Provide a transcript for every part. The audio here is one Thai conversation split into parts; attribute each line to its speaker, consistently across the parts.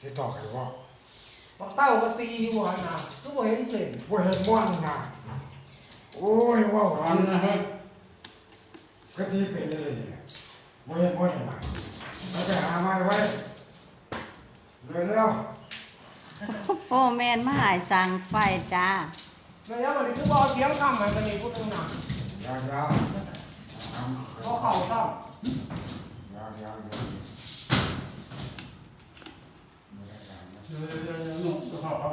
Speaker 1: สิต่อกันว่า
Speaker 2: บักเต้าก็ตีอยู่หันน่ะก็บ่เห็นเส้น
Speaker 1: บ่เห็นม่วนนี่นะโอ้ยว้าว
Speaker 3: ฟัง
Speaker 1: กิน
Speaker 3: นะฮะ
Speaker 1: ก็ที่เป็นเลยเนี่ยบ่เห็นม่วนนี่นะแล้วไปหาไม้ไว้เร็ว
Speaker 4: โอ้แมนมาหายสั่งไฟจ้า
Speaker 2: แล้วยังบ่ได้คือบ่เอาเสียงคำให้กันนี่พูดถึงน่ะ
Speaker 1: ๆยาวๆทำ
Speaker 2: บ่เข้าซ้
Speaker 1: ยาวๆยาวๆไม่ ได้การนะ
Speaker 3: เดี๋ยวเดี๋ยวเดี๋ยวนุ่มจะเข้าเข้า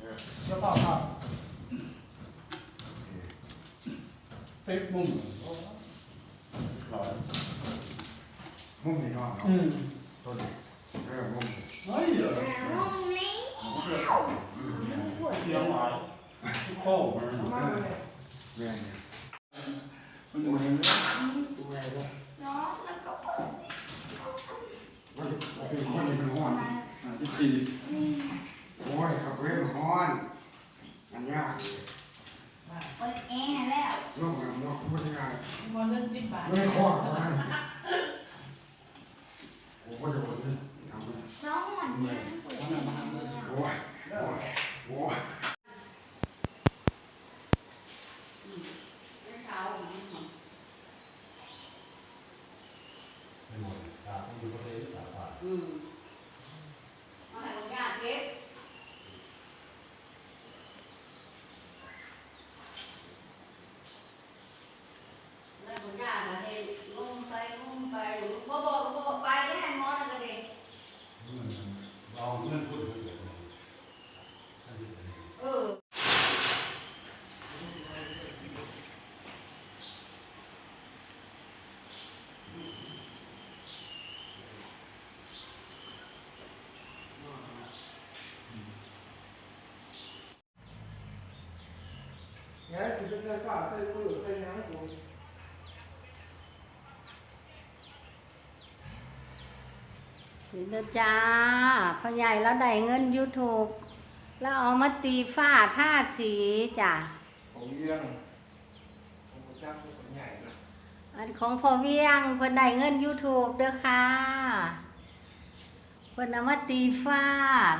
Speaker 1: เออำ
Speaker 2: เดี๋ยวเข้าซ้
Speaker 3: เฟซบุ๊กหล่อ
Speaker 1: มุมนี่เนาะ
Speaker 3: อืม
Speaker 1: ตัวนี้เออมุมนี่
Speaker 3: เฮ้ยเดี๋ยวเสียงหวานโค้งมันำ
Speaker 2: มาเลย
Speaker 1: แม่นนี่
Speaker 3: มันดูเห็นไหม
Speaker 1: ดูแลด้วยว่าจะว่าเป็นคนที่มันฮ้อน
Speaker 3: อะ สิบสี่
Speaker 1: โอ้ยขับเรือมันฮ้อนมันยากเลย
Speaker 5: เปิดแอร์แล้ว
Speaker 1: ลูกมันลูกมันยาก
Speaker 6: บอลเงินสิบบาท
Speaker 1: เลยพ่อกับมันโอ้ก็โดนนี่ทำมัน
Speaker 5: น้องมันยังเปิดแอร์แล้ว
Speaker 1: โอ้ยโอ้ยโอ้ย
Speaker 4: อืมมาให้ญาติเก็บ แล้วผมอยากมาเห็นลงไปลงไปบ่บอกบ่บอกไปได้ให้หมอนั่นก็ดีเออ
Speaker 2: เนี่ยสิไปใส่ฟ้าใส่ปื้อใส่หยังกู
Speaker 4: นี่นะจ้าพ่อใหญ่แล้วได้เงิน YouTube แล้วเอามาตีฝ้าท่าสีจ้ะ
Speaker 2: ผมเลี้ยงผมบ่จักผู้คนใหญ่นะ
Speaker 4: อันของพ่อเวียงเพิ่นได้เงิน YouTube เด้อค่ะเพิ่นเอามาตีฝ้า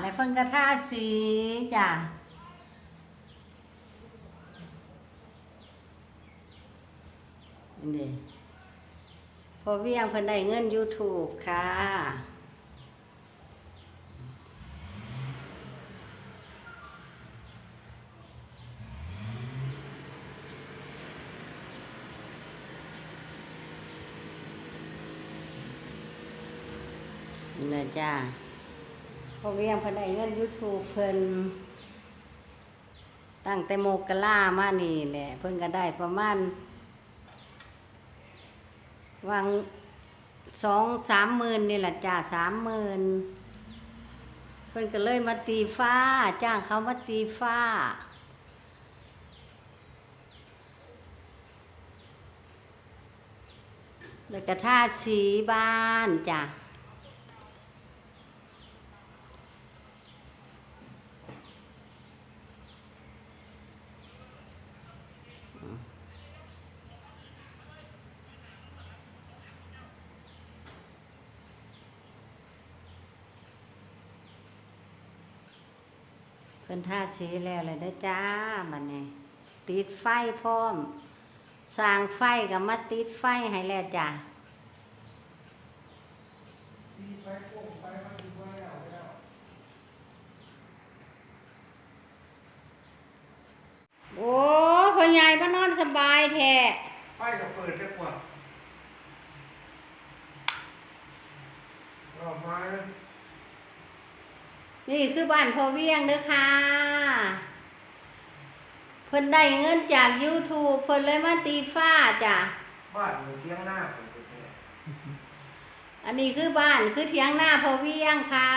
Speaker 4: และเพิ่นก็ท่าสีจ้ะ นี่พ่อเวียงเพิ่นได้เงิน YouTube ค่ะนี่นะจ้าพ่อเวียงเพิ่นได้เงิน YouTube เพิ่นตั้งแต่โมกล่ามานี่แหละ เพิ่นก็ได้ประมาณ วางสองสามหมื่นนี่แหละจ้าสามหมื่นเพิ่นก็เลยมาตีฟ้า จ้างเขามาตีฟ้า แล้วก็ท่าสีบ้านจ้ะ เพิ่นท่าสีแล้วเลยได้จ้าบัดนี้ ติดไฟพร้อมสร้างไฟกับมาติดไฟให้แล้วจ้ะ
Speaker 2: โอ้
Speaker 4: พ่อใหญ่มานอนสบายแท้
Speaker 2: ไฟก็เปิดได้กว่ามา
Speaker 4: นี่คือบ้านพ่อเวียงเด้อค่ะ เพิ่นได้เงินจาก YouTube เพิ่นเลยมาตีฟ้าจ้ะ
Speaker 2: บ้านอยู่เที่ยงหน้าเพิ่นแท้
Speaker 4: อันนี้คือบ้านคือเถียงหน้าพ่อเวียงค่ะ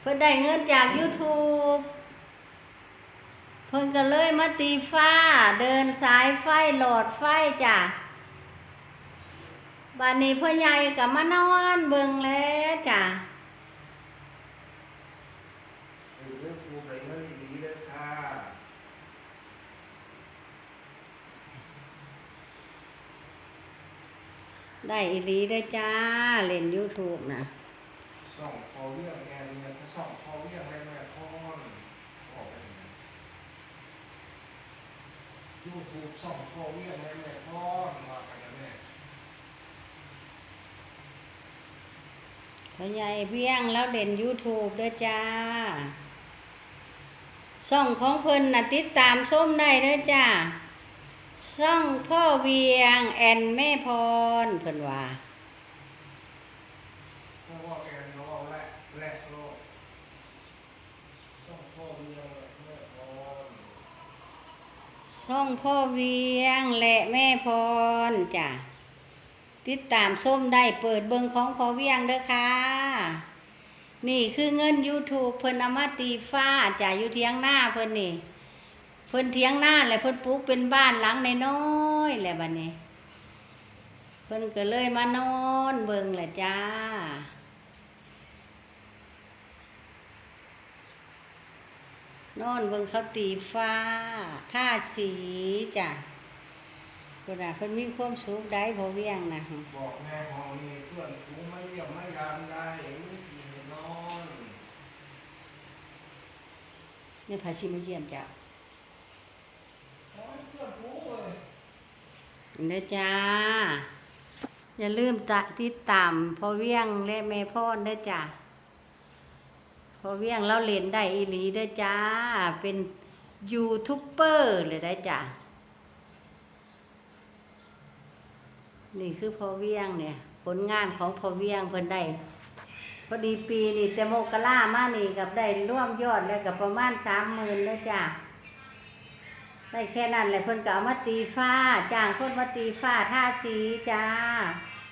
Speaker 4: เพิ่นได้เงินจาก YouTube เพิ่นก็เลยมาตีฟ้า เดินสายไฟโหลดไฟจ้ะบ้านนี้พ่อใหญ่ก็มานอนเบิ่งแล้วจ้ะ
Speaker 2: ๆอยู่เรื่องทูไปเงินดีๆเด้อค่ะ
Speaker 4: ได้อีหลีได้อจ้า เล่น YouTube นะ
Speaker 2: ซช่องพอเวียงแอนเนี่ยช่องพอเวียงแม่แม่พรออกไปยูทูบช่องพอเวียงแม่แม่พรมากันนะแม่
Speaker 4: พ่อใหญ่เวียงแล้วเด่น YouTube ด้วยจ้าช่องของเพิ่นน่ะติดตามส้มได้เด้อจ้า ช่องพ่อเวียงแอนแม่พรเพิ่นว่า
Speaker 2: เพราะว่าแอนเขาเอาแหละแหละโลกช่องพอเวียงแม่พร
Speaker 4: ช่องพ่อเวียงและแม่พรจ้ะติดตามส้มได้เปิดเบิงของพ่อเวียงเด้อค่ะ นี่คือเงิน YouTube เพิ่นเอามาตีฟ้าจ้ะอยู่เทียงหน้าเพิ่นนี่ เพิ่นเทียงหน้าแล้วเพิ่นปลูกเป็นบ้านหลังน้อยๆแหละบัดนี้ เพิ่นก็เลยมานอนเบิ่งแหละจ้า นอนเบิ่งเขาตีฟ้าท่าสีจ้ะเพิ่นน่ะเพิ่นมีความสุขได้พอเวียงนะ
Speaker 2: บอกแม่ของนี่เพื่อนกูไม่เยี่ยมไม่ยามได้ไม่กินนอน
Speaker 4: นี่พาชิมาเยี่ยมจ้ะ
Speaker 2: โอ้ยเพื่อนกูเว้ย
Speaker 4: เด้อจ้า อย่าลืมตะติดตามพอเวียงและแม่พ่อเด้อจ้ะพอเวียงเราเล่นได้อีหลีเด้อจ้า เป็นยูทูบเบอร์เลยได้จ้ะนี่คือพอเวียงเนี่ย ผลงานของพอเวียงเพิ่นได้พอดีปีนี่แต่โมกะล่ามานี่กับได้ร่วมยอดแล้วกับประมาณสามหมื่นเลยจ้ะ ได้แค่นั้นแหละเพิ่นก็เอามาตีฟ้าจ้างคนมาตีฟ้าท่าสีจ้า